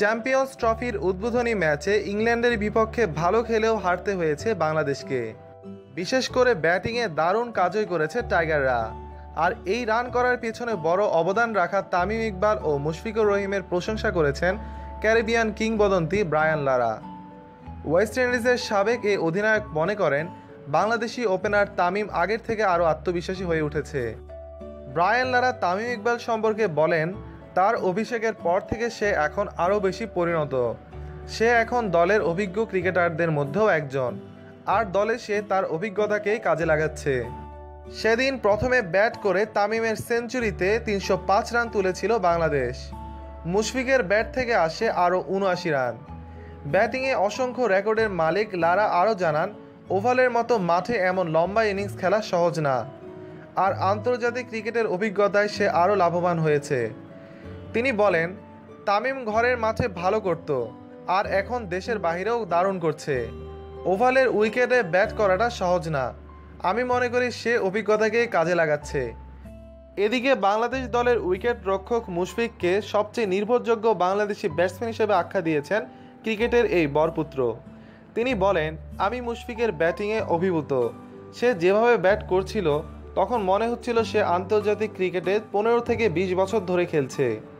Champions ট্রফির উদ্বোধনী ম্যাচে ইংল্যান্ডের বিপক্ষে ভালো খেলেও হারতে হয়েছে বাংলাদেশকে। বিশেষ করে ব্যাটিংয়ে দারুণ কাজই করেছে টাইগাররা। আর এই রান করার পেছনে বড় অবদান রাখা তামিম ইকবাল ও মুশফিকুর রহিমের প্রশংসা করেছেন ক্যারিবিয়ান কিংবদন্তি ব্রায়ান লারা। ওয়েস্ট ইন্ডিজের সাবেক এই অধিনায়ক মনে করেন, বাংলাদেশি ওপেনার তামিম আগের থেকে আরও আত্মবিশ্বাসী হয়ে উঠেছে। ব্রায়ান লারা তামিম ইকবাল সম্পর্কে বলেন তার অভিষেকের পর থেকে সে এখন আরও বেশি পরিণত। সে এখন দলের অভিজ্ঞ ক্রিকেটারদের মধ্যেও একজন। আর দলে সে তার অভিজ্ঞতাকেই কাজে লাগাচ্ছে। সেদিন প্রথমে ব্যাট করে তামিমের সেঞ্চুরিতে তিনশো পাঁচ রান তুলেছিল বাংলাদেশ। মুশফিকের ব্যাট থেকে আসে আরও উনআশি রান। ব্যাটিংয়ে অসংখ্য রেকর্ডের মালিক লারা আরও জানান, ওভালের মতো মাঠে এমন লম্বা ইনিংস খেলা সহজ না। আর আন্তর্জাতিক ক্রিকেটের অভিজ্ঞতায় সে আরও লাভবান হয়েছে। তিনি বলেন, তামিম ঘরের মাঠে ভালো করত আর এখন দেশের বাইরেও দারুণ করছে। ওভালের উইকেটে ব্যাট করাটা সহজ না। আমি মনে করি সে অভিজ্ঞতাকেই কাজে লাগাচ্ছে। এদিকে বাংলাদেশ দলের উইকেট রক্ষক মুশফিককে সবচেয়ে নির্ভরযোগ্য বাংলাদেশি ব্যাটসম্যান হিসেবে আখ্যা দিয়েছেন ক্রিকেটের এই বরপুত্র। তিনি বলেন, আমি মুশফিকের ব্যাটিংয়ে অভিভূত। সে যেভাবে ব্যাট করছিল, তখন মনে হচ্ছিল সে আন্তর্জাতিক ক্রিকেটে পনেরো থেকে বিশ বছর ধরে খেলছে।